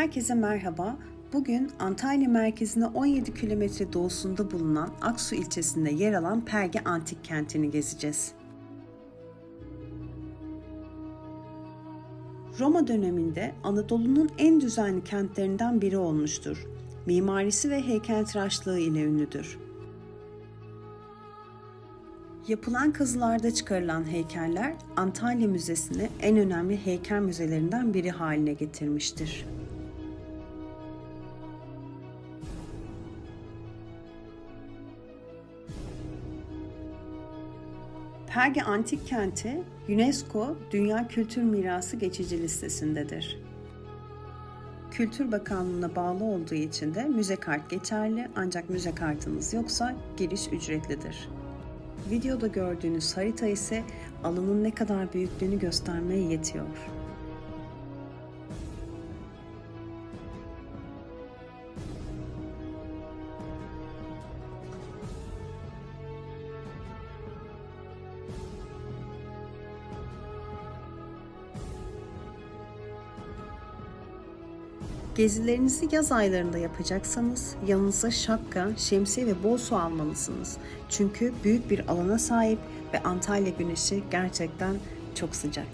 Herkese merhaba. Bugün Antalya merkezine 17 kilometre doğusunda bulunan Aksu ilçesinde yer alan Perge Antik Kenti'ni gezeceğiz. Roma döneminde Anadolu'nun en düzenli kentlerinden biri olmuştur. Mimarisi ve heykeltıraşlığı ile ünlüdür. Yapılan kazılarda çıkarılan heykeller Antalya Müzesi'ni en önemli heykel müzelerinden biri haline getirmiştir. Perge Antik Kenti, UNESCO Dünya Kültür Mirası geçici listesindedir. Kültür Bakanlığı'na bağlı olduğu için de müze kart geçerli ancak müze kartınız yoksa giriş ücretlidir. Videoda gördüğünüz harita ise alanın ne kadar büyüklüğünü göstermeye yetiyor. Gezilerinizi yaz aylarında yapacaksanız yanınıza şapka, şemsiye ve bol su almalısınız. Çünkü büyük bir alana sahip ve Antalya güneşi gerçekten çok sıcak.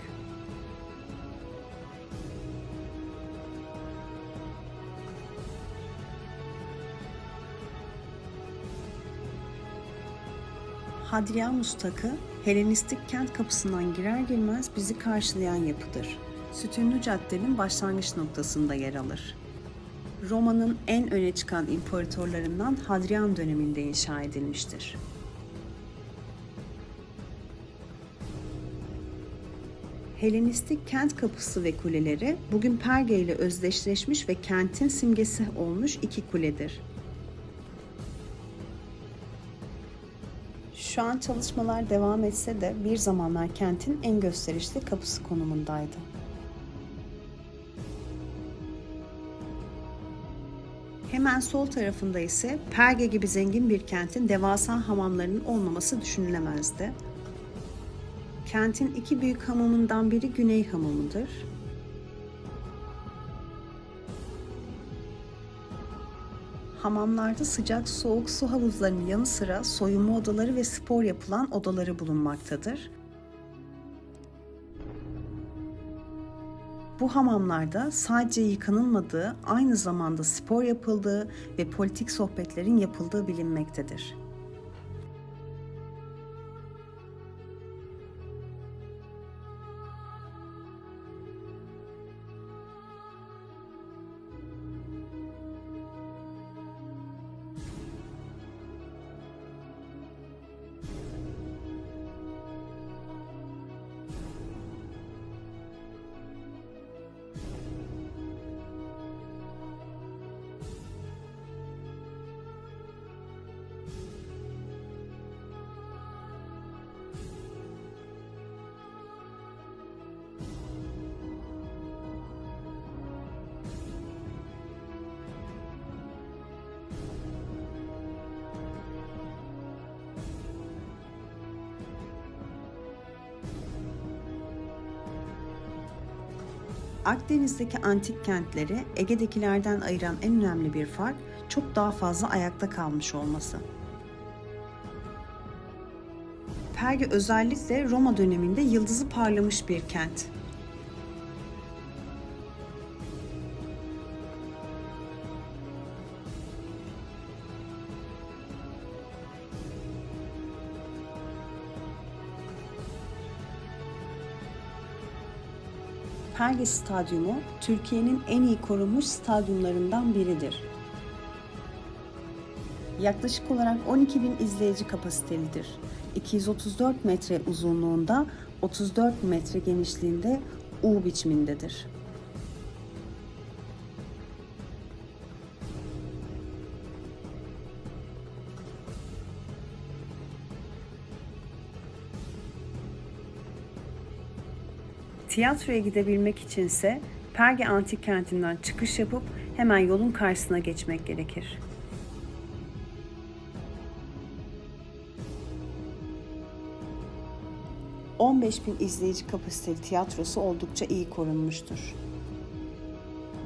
Hadrianus Takı, Helenistik kent kapısından girer girmez bizi karşılayan yapıdır. Sütunlu Cadde'nin başlangıç noktasında yer alır. Roma'nın en öne çıkan imparatorlarından Hadrian döneminde inşa edilmiştir. Helenistik kent kapısı ve kuleleri bugün Perge ile özdeşleşmiş ve kentin simgesi olmuş iki kuledir. Şu an çalışmalar devam etse de bir zamanlar kentin en gösterişli kapısı konumundaydı. Hemen sol tarafında ise Perge gibi zengin bir kentin devasa hamamlarının olmaması düşünülemezdi. Kentin iki büyük hamamından biri Güney Hamamı'dır. Hamamlarda sıcak soğuk su havuzlarının yanı sıra soyunma odaları ve spor yapılan odaları bulunmaktadır. Bu hamamlarda sadece yıkanılmadığı, aynı zamanda spor yapıldığı ve politik sohbetlerin yapıldığı bilinmektedir. Akdeniz'deki antik kentleri Ege'dekilerden ayıran en önemli bir fark çok daha fazla ayakta kalmış olması. Perge özellikle Roma döneminde yıldızı parlamış bir kent. Perge Stadyumu Türkiye'nin en iyi korunmuş stadyumlarından biridir. Yaklaşık olarak 12 bin izleyici kapasitelidir. 234 metre uzunluğunda, 34 metre genişliğinde U biçimindedir. Tiyatroya gidebilmek içinse Perge Antik Kenti'nden çıkış yapıp hemen yolun karşısına geçmek gerekir. ...15 bin izleyici kapasiteli tiyatrosu oldukça iyi korunmuştur.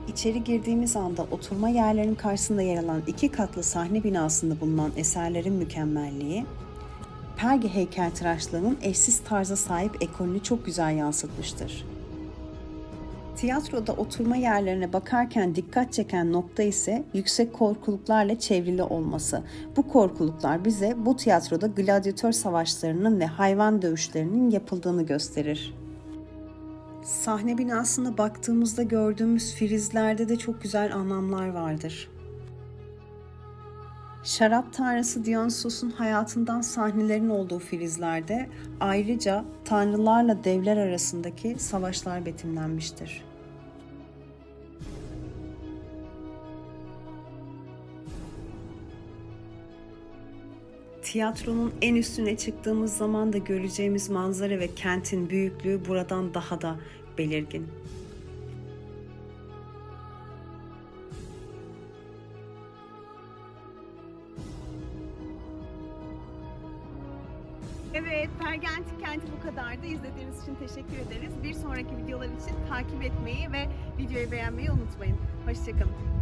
İçeri girdiğimiz anda oturma yerlerinin karşısında yer alan iki katlı sahne binasında bulunan eserlerin mükemmelliği, Perge heykeltıraşlığının eşsiz tarza sahip ekolünü çok güzel yansıtmıştır. Tiyatroda oturma yerlerine bakarken dikkat çeken nokta ise yüksek korkuluklarla çevrili olması. Bu korkuluklar bize bu tiyatroda gladyatör savaşlarının ve hayvan dövüşlerinin yapıldığını gösterir. Sahne binasına baktığımızda gördüğümüz frizlerde de çok güzel anlamlar vardır. Şarap tanrısı Dionysos'un hayatından sahnelerin olduğu frizlerde ayrıca tanrılarla devler arasındaki savaşlar betimlenmiştir. Tiyatronun en üstüne çıktığımız zaman da göreceğimiz manzara ve kentin büyüklüğü buradan daha da belirgin. Evet, Perge Antik Kenti bu kadardı. İzlediğiniz için teşekkür ederiz. Bir sonraki videolar için takip etmeyi ve videoyu beğenmeyi unutmayın. Hoşçakalın.